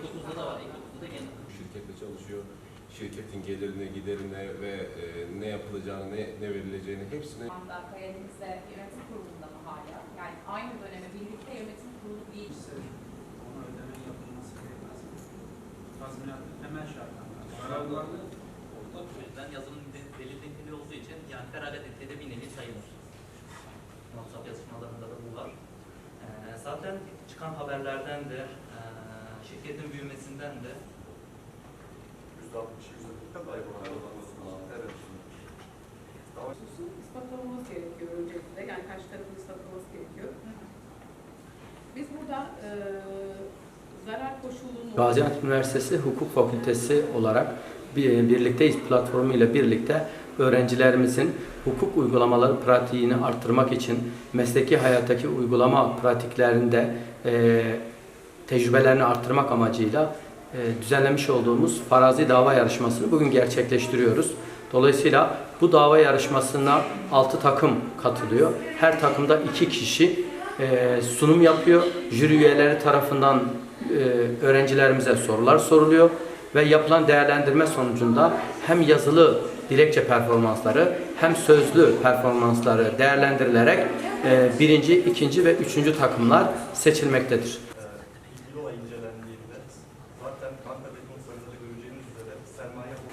E30'da da var. E30'da da gene. Şirkette çalışıyor. Şirketin gelirine, giderine ve e, ne yapılacağını, ne, ne verileceğini hepsine... Kayadeniz'de yönetim kurulunda mı hala? Yani aynı döneme birlikte yönetim kurulu değil. Ona ödemenin yapılması gerekmez. Tazminat hemen şartlanmaz. Kararlarla ortak. O yüzden yazının belirlendiği olduğu için yani feragat ettiği bir nevi sayılır. WhatsApp yazışmalarında da bu var. Ee, zaten çıkan haberlerden de e, şirketin büyümesinden de %60, %40 kadar Evet. hususun ispatlanması gerekiyor öncelikle. Yani karşı tarafın ispatlaması gerekiyor. Biz burada e, zarar koşulunu... Gaziantep Üniversitesi Hukuk Fakültesi olarak bir, birlikteyiz platformu ile birlikte öğrencilerimizin hukuk uygulamaları pratiğini arttırmak için mesleki hayattaki uygulama pratiklerinde e, tecrübelerini arttırmak amacıyla e, düzenlemiş olduğumuz farazi dava yarışmasını bugün gerçekleştiriyoruz. Dolayısıyla bu dava yarışmasına 6 takım katılıyor. Her takımda 2 kişi e, sunum yapıyor. Jüri üyeleri tarafından e, öğrencilerimize sorular soruluyor ve yapılan değerlendirme sonucunda hem yazılı dilekçe performansları hem sözlü performansları değerlendirilerek birinci, ikinci ve üçüncü takımlar seçilmektedir.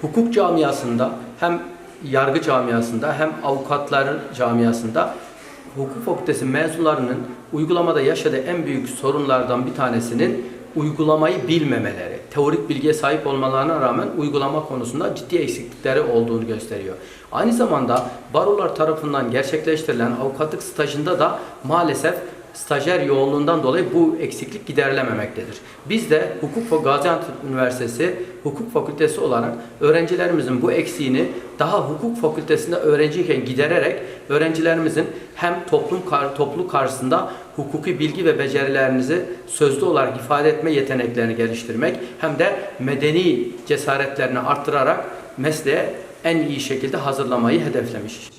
Hukuk camiasında hem yargı camiasında hem avukatlar camiasında hukuk fakültesi mezunlarının uygulamada yaşadığı en büyük sorunlardan bir tanesinin uygulamayı bilmemeleri, teorik bilgiye sahip olmalarına rağmen uygulama konusunda ciddi eksiklikleri olduğunu gösteriyor. Aynı zamanda barolar tarafından gerçekleştirilen avukatlık stajında da maalesef stajyer yoğunluğundan dolayı bu eksiklik giderilememektedir. Biz de Hukuk Gaziantep Üniversitesi Hukuk Fakültesi olarak öğrencilerimizin bu eksiğini daha hukuk fakültesinde öğrenciyken gidererek öğrencilerimizin hem toplum topluluk karşısında hukuki bilgi ve becerilerinizi sözlü olarak ifade etme yeteneklerini geliştirmek hem de medeni cesaretlerini arttırarak mesleğe en iyi şekilde hazırlamayı hedeflemiş.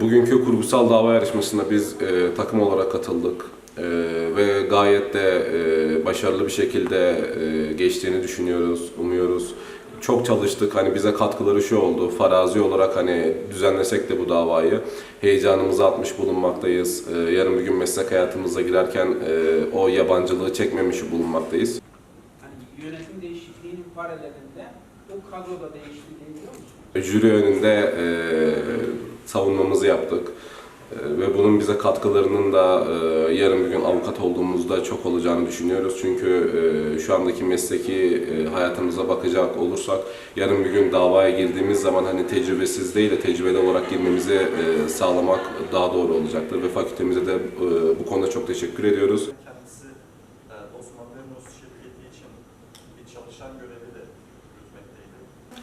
Bugünkü kurgusal dava yarışmasına biz e, takım olarak katıldık E, ve gayet de e, başarılı bir şekilde e, geçtiğini düşünüyoruz, umuyoruz. Çok çalıştık. Hani bize katkıları şu oldu. Farazi olarak hani düzenlesek de bu davayı heyecanımızı atmış bulunmaktayız. E, yarın bir gün meslek hayatımıza girerken e, o yabancılığı çekmemiş bulunmaktayız. hani yönetim değişikliğinin paralelinde o kadroda değişti diyebiliyor musunuz? jüri önünde e, savunmamızı yaptık. E, ve bunun bize katkılarının da e, yarın bir gün avukat olduğumuzda çok olacağını düşünüyoruz. Çünkü e, şu andaki mesleki e, hayatımıza bakacak olursak yarın bir gün davaya girdiğimiz zaman hani tecrübesiz değil de tecrübeli olarak girmemizi sağlamak daha doğru olacaktır. Ve fakültemize de bu konuda çok teşekkür ediyoruz.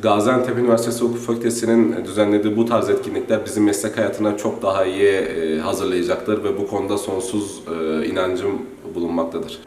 Gaziantep Üniversitesi Hukuk Fakültesi'nin düzenlediği bu tarz etkinlikler bizim meslek hayatına çok daha iyi e, hazırlayacaktır ve bu konuda sonsuz e, inancım bulunmaktadır.